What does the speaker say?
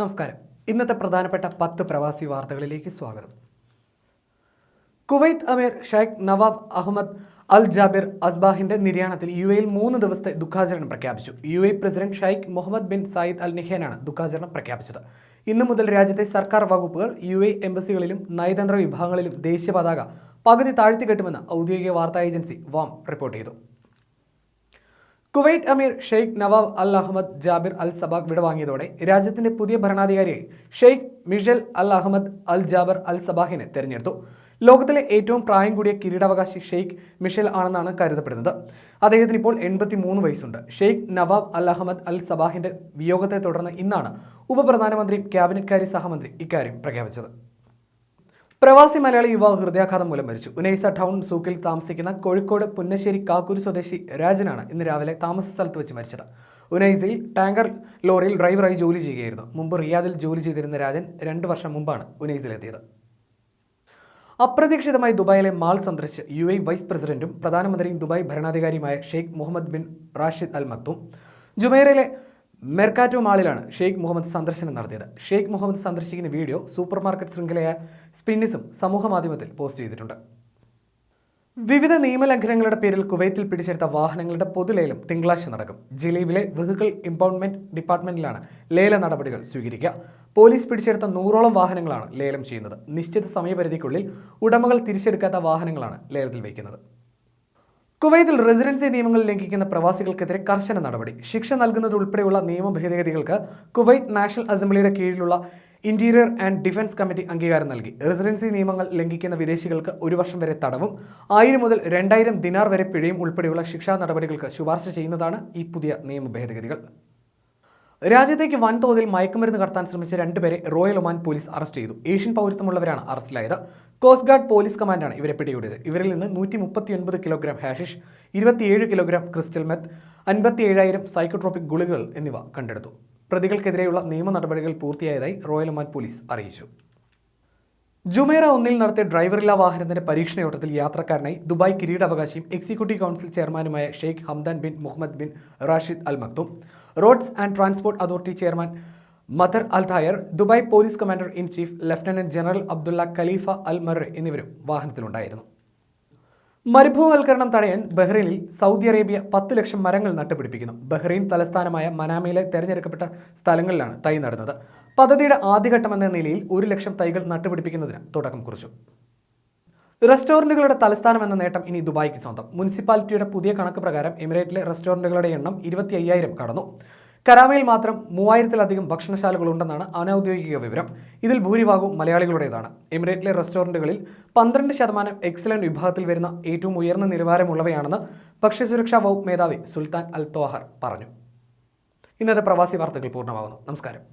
നമസ്കാരം. ഇന്നത്തെ പ്രധാനപ്പെട്ട പത്ത് പ്രവാസി വാർത്തകളിലേക്ക് സ്വാഗതം. കുവൈത്ത് അമീർ Sheikh Nawaf Ahmad Al Jaber അസ്ബാഹിന്റെ നിര്യാണത്തിൽ യു എയിൽ മൂന്ന് ദിവസത്തെ ദുഃഖാചരണം പ്രഖ്യാപിച്ചു. U A president Sheikh Mohammed bin Zayed Al നിഹേനാണ് ദുഃഖാചരണം പ്രഖ്യാപിച്ചത്. ഇന്നു മുതൽ രാജ്യത്തെ സർക്കാർ വകുപ്പുകൾ യു എ എംബസികളിലും നയതന്ത്ര വിഭാഗങ്ങളിലും ദേശീയ പതാക പകുതി താഴ്ത്തിക്കെട്ടുമെന്ന് ഔദ്യോഗിക വാർത്താ ഏജൻസി വാം റിപ്പോർട്ട് ചെയ്തു. കുവൈറ്റ് അമീർ Sheikh Nawaf Al Ahmad Jaber Al Sabah വിടവാങ്ങിയതോടെ രാജ്യത്തിന്റെ പുതിയ ഭരണാധികാരിയായി Sheikh Mishal Al Ahmad Al Jaber Al സബാഹിനെ തെരഞ്ഞെടുത്തു. ലോകത്തിലെ ഏറ്റവും പ്രായം കൂടിയ കിരീടാവകാശി ഷെയ്ഖ് മിഷൽ ആണെന്നാണ് കരുതപ്പെടുന്നത്. അദ്ദേഹത്തിന് ഇപ്പോൾ എൺപത്തി മൂന്ന് വയസ്സുണ്ട്. ഷെയ്ഖ് നവാബ് അൽ അഹമ്മദ് അൽ സബാഹിന്റെ വിയോഗത്തെ തുടർന്ന് ഇന്നാണ് ഉപപ്രധാനമന്ത്രിയും ക്യാബിനറ്റ് കാര്യ സഹമന്ത്രി ഇക്കാര്യം പ്രഖ്യാപിച്ചത്. പ്രവാസി മലയാളി യുവാവ് ഹൃദയാഘാതം മൂലം മരിച്ചു. ഉനൈസ ടൗൺ സൂക്കിൽ താമസിക്കുന്ന കോഴിക്കോട് പുന്നശ്ശേരി കാക്കൂരി സ്വദേശി രാജനാണ് ഇന്ന് രാവിലെ താമസ സ്ഥലത്ത് വെച്ച് മരിച്ചത്. ഉനൈസയിൽ ടാങ്കർ ലോറിയിൽ ഡ്രൈവറായി ജോലി ചെയ്യുകയായിരുന്നു. മുമ്പ് റിയാദിൽ ജോലി ചെയ്തിരുന്ന രാജൻ രണ്ട് വർഷം മുമ്പാണ് ഉനൈസിലെത്തിയത്. അപ്രതീക്ഷിതമായി ദുബായിലെ മാൾ സന്ദർശിച്ച് യു എ വൈസ് പ്രസിഡന്റും പ്രധാനമന്ത്രിയും Dubai ഭരണാധികാരിയുമായ Sheikh Mohammed bin Rashid Al Maktoum. ജുമൈറയിലെ Mercato മാളിലാണ് ഷെയ്ഖ് മുഹമ്മദ് സന്ദർശനം നടത്തിയത്. ഷെയ്ഖ് മുഹമ്മദ് സന്ദർശിക്കുന്ന വീഡിയോ സൂപ്പർ മാർക്കറ്റ് ശൃംഖലയായ സ്പിന്നിസും സമൂഹമാധ്യമത്തിൽ പോസ്റ്റ് ചെയ്തിട്ടുണ്ട്. വിവിധ നിയമലംഘനങ്ങളുടെ പേരിൽ കുവൈത്തിൽ പിടിച്ചെടുത്ത വാഹനങ്ങളുടെ പൊതുലേലം തിങ്കളാഴ്ച നടക്കും. ജിലീബിലെ വെഹിക്കിൾ ഇമ്പൗണ്ട്മെന്റ് ഡിപ്പാർട്ട്മെന്റിലാണ് ലേല നടപടികൾ സ്വീകരിക്കുക. പോലീസ് പിടിച്ചെടുത്ത നൂറോളം വാഹനങ്ങളാണ് ലേലം ചെയ്യുന്നത്. നിശ്ചിത സമയപരിധിക്കുള്ളിൽ ഉടമകൾ തിരിച്ചെടുക്കാത്ത വാഹനങ്ങളാണ് ലേലത്തിൽ വയ്ക്കുന്നത്. കുവൈത്തിൽ റെസിഡൻസി നിയമങ്ങൾ ലംഘിക്കുന്ന പ്രവാസികൾക്കെതിരെ കർശന നടപടി. ശിക്ഷ നൽകുന്നത് ഉൾപ്പെടെയുള്ള നിയമ ഭേദഗതികൾക്ക് കുവൈത്ത് നാഷണൽ അസംബ്ലിയുടെ കീഴിലുള്ള ഇന്റീരിയർ ആൻഡ് ഡിഫൻസ് കമ്മിറ്റി അംഗീകാരം നൽകി. റെസിഡൻസി നിയമങ്ങൾ ലംഘിക്കുന്ന വിദേശികൾക്ക് ഒരു വർഷം വരെ തടവും ആയിരം മുതൽ രണ്ടായിരം ദിനാർ വരെ പിഴയും ഉൾപ്പെടെയുള്ള ശിക്ഷാ നടപടികൾക്ക് ശുപാർശ ചെയ്യുന്നതാണ് ഈ പുതിയ നിയമ ഭേദഗതികൾ. രാജ്യത്തേക്ക് വൻതോതിൽ മയക്കുമരുന്ന് കടത്താൻ ശ്രമിച്ച രണ്ടുപേരെ റോയൽ ഒമാൻ പോലീസ് അറസ്റ്റ് ചെയ്തു. ഏഷ്യൻ പൗരത്വമുള്ളവരാണ് അറസ്റ്റിലായത്. കോസ്റ്റ് ഗാർഡ് പോലീസ് കമാൻഡാണ് ഇവരെ പിടികൂടിയത്. ഇവരിൽ നിന്ന് നൂറ്റി മുപ്പത്തിയൊൻപത് കിലോഗ്രാം ഹാഷിഷ് ഇരുപത്തിയേഴ് കിലോഗ്രാം ക്രിസ്റ്റൽ മെത്ത് അൻപത്തി ഏഴായിരം സൈക്കോട്രോപിക് ഗുളികകൾ എന്നിവ കണ്ടെടുത്തു. പ്രതികൾക്കെതിരെയുള്ള നിയമ നടപടികൾ പൂർത്തിയായതായി റോയൽ ഒമാൻ പോലീസ് അറിയിച്ചു. ജുമേറ ഒന്നിൽ നടത്തിയ ഡ്രൈവറില്ലാ വാഹനത്തിന്റെ പരീക്ഷണയോട്ടത്തിൽ യാത്രക്കാരനായി ദുബായ് കിരീടാവകാശിയും എക്സിക്യൂട്ടീവ് കൗൺസിൽ ചെയർമാനുമായ Sheikh Hamdan bin Mohammed bin Rashid Al Maktoum Roads and Transport Authority chairman Mattar Al Tayer Dubai police commander in chief lieutenant general Abdullah Khalifa Al Marri എന്നിവരും വാഹനത്തിലുണ്ടായിരുന്നു. മരുഭൂവൽക്കരണം തടയാൻ ബഹ്റൈനിൽ സൗദി അറേബ്യ പത്ത് ലക്ഷം മരങ്ങൾ നട്ടുപിടിപ്പിക്കുന്നു. Bahrain തലസ്ഥാനമായ മനാമയിലെ തെരഞ്ഞെടുക്കപ്പെട്ട സ്ഥലങ്ങളിലാണ് തൈ നടുന്നത്. പദ്ധതിയുടെ ആദ്യഘട്ടം എന്ന നിലയിൽ ഒരു ലക്ഷം തൈകൾ നട്ടുപിടിപ്പിക്കുന്നതിന് തുടക്കം കുറിച്ചു. റെസ്റ്റോറന്റുകളുടെ തലസ്ഥാനം എന്ന നേട്ടം ഇനി ദുബായിക്ക് സ്വന്തം. മുനിസിപ്പാലിറ്റിയുടെ പുതിയ കണക്ക് പ്രകാരം എമിറേറ്റിലെ റെസ്റ്റോറന്റുകളുടെ എണ്ണം ഇരുപത്തി കടന്നു. കരാമയിൽ മാത്രം മൂവായിരത്തിലധികം ഭക്ഷണശാലകളുണ്ടെന്നാണ് അനൌദ്യോഗിക വിവരം. ഇതിൽ ഭൂരിഭാഗവും മലയാളികളുടേതാണ്. എമിറേറ്റിലെ റെസ്റ്റോറന്റുകളിൽ പന്ത്രണ്ട് ശതമാനം എക്സലന്റ് വിഭാഗത്തിൽ വരുന്ന ഏറ്റവും ഉയർന്ന നിലവാരമുള്ളവയാണെന്ന് ഭക്ഷ്യസുരക്ഷാ വകുപ്പ് മേധാവി സുൽത്താൻ അൽ തോഹർ പറഞ്ഞു. ഇന്നത്തെ പ്രവാസി വാർത്തകൾ പൂർണമാകുന്നു. നമസ്കാരം.